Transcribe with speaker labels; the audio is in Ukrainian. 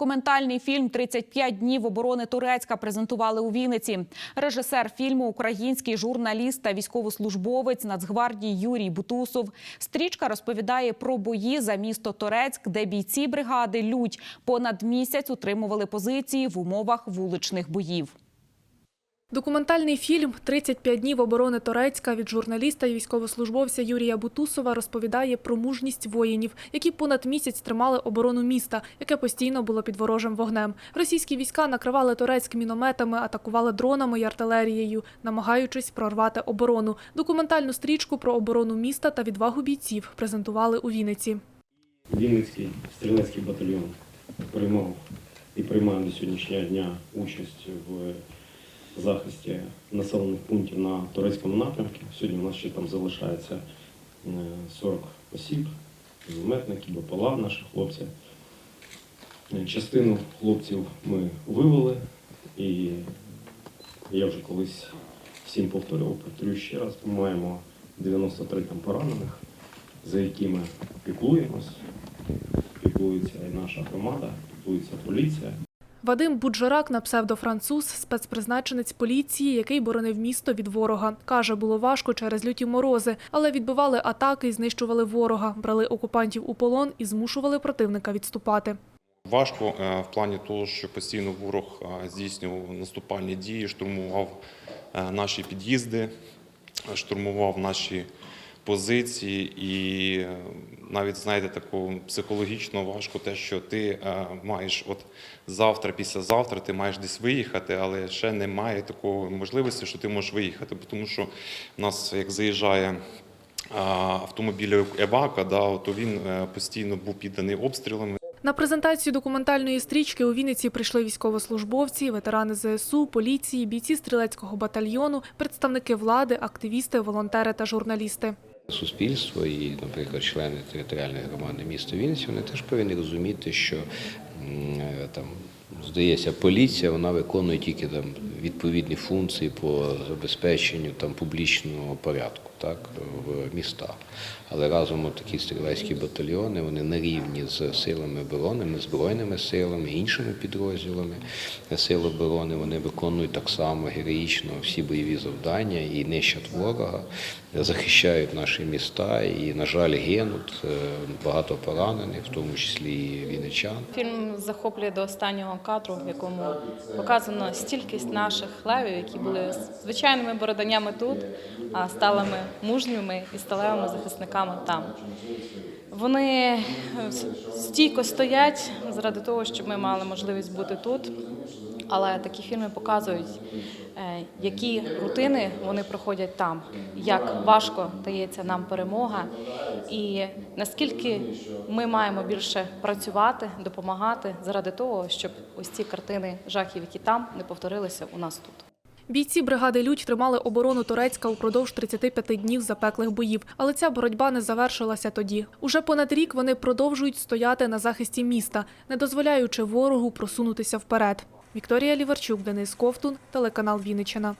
Speaker 1: Документальний фільм «35 днів оборони Турецька презентували у Вінниці. Режисер фільму український журналіст та військовослужбовець Нацгвардії Юрій Бутусов. Стрічка розповідає про бої за місто Торецьк, де бійці бригади Людь понад місяць утримували позиції в умовах вуличних боїв.
Speaker 2: Документальний фільм «35 днів оборони Торецька» від журналіста і військовослужбовця Юрія Бутусова розповідає про мужність воїнів, які понад місяць тримали оборону міста, яке постійно було під ворожим вогнем. Російські війська накривали Торецьк мінометами, атакували дронами і артилерією, намагаючись прорвати оборону. Документальну стрічку про оборону міста та відвагу бійців презентували у Вінниці.
Speaker 3: Вінницький стрілецький батальйон приймав і приймає до сьогоднішнього дня участь в захисті населених пунктів на турецькому напрямку. Сьогодні у нас ще там залишається е, 40 осіб, зметники, БПЛА наших хлопців. Е, Частину хлопців ми вивели, і я вже колись всім повторював, повторю ще раз, ми маємо 93 там поранених, за якими піклуємось, піклується і наша громада, піклується поліція.
Speaker 2: Вадим Буджарак на псевдофранцуз, спецпризначенець поліції, який боронив місто від ворога. Каже, було важко через люті морози, але відбивали атаки і знищували ворога, брали окупантів у полон і змушували противника відступати.
Speaker 4: Важко е, в плані того, що постійно ворог е, здійснював наступальні дії, штурмував е, наші під'їзди, штурмував наші позиції, і е, навіть знаєте, тако психологічно важко те, що ти е, маєш от завтра, післязавтра, ти маєш десь виїхати, але ще немає такої можливості, що ти можеш виїхати, тому що в нас як заїжджає. а, Автомобіль Евака, да, то він е, постійно був підданий обстрілам.
Speaker 2: На презентацію документальної стрічки у Вінниці прийшли військовослужбовці, ветерани ЗСУ, поліції, бійці стрілецького батальйону, представники влади, активісти, волонтери та журналісти.
Speaker 5: Суспільство і, наприклад, члени територіальної громади міста Вінниці, вони теж повинні розуміти, що е, там здається, поліція вона виконує тільки там відповідні функції по забезпеченню там публічного порядку, так в містах. Але разом такі стрілецькі батальйони вони на рівні з силами оборони, збройними силами, іншими підрозділами сил оборони. Вони виконують так само героїчно всі бойові завдання і нищать ворога, захищають наші міста і, на жаль, гинуть е, багато поранених, в тому числі і вінничан.
Speaker 6: Фільм захоплює до останнього кадру, в якому показано стількість наших левів, які були звичайними бороданнями тут, а сталими мужніми і сталевими захисниками там. Вони е, стійко стоять заради того, щоб ми мали можливість бути тут. Але такі фільми показують, е, які рутини вони проходять там, як важко дається нам перемога, і наскільки ми маємо більше працювати, допомагати заради того, щоб ось ці картини жахів, які там, не повторилися у тут.
Speaker 2: Бійці бригади Людь тримали оборону Турецька упродовж 35 днів запеклих боїв, але ця боротьба не завершилася тоді. Уже понад рік вони продовжують стояти на захисті міста, не дозволяючи ворогу просунутися вперед. Вікторія Ліварчук, Денис Ковтун, телеканал Вінниччина.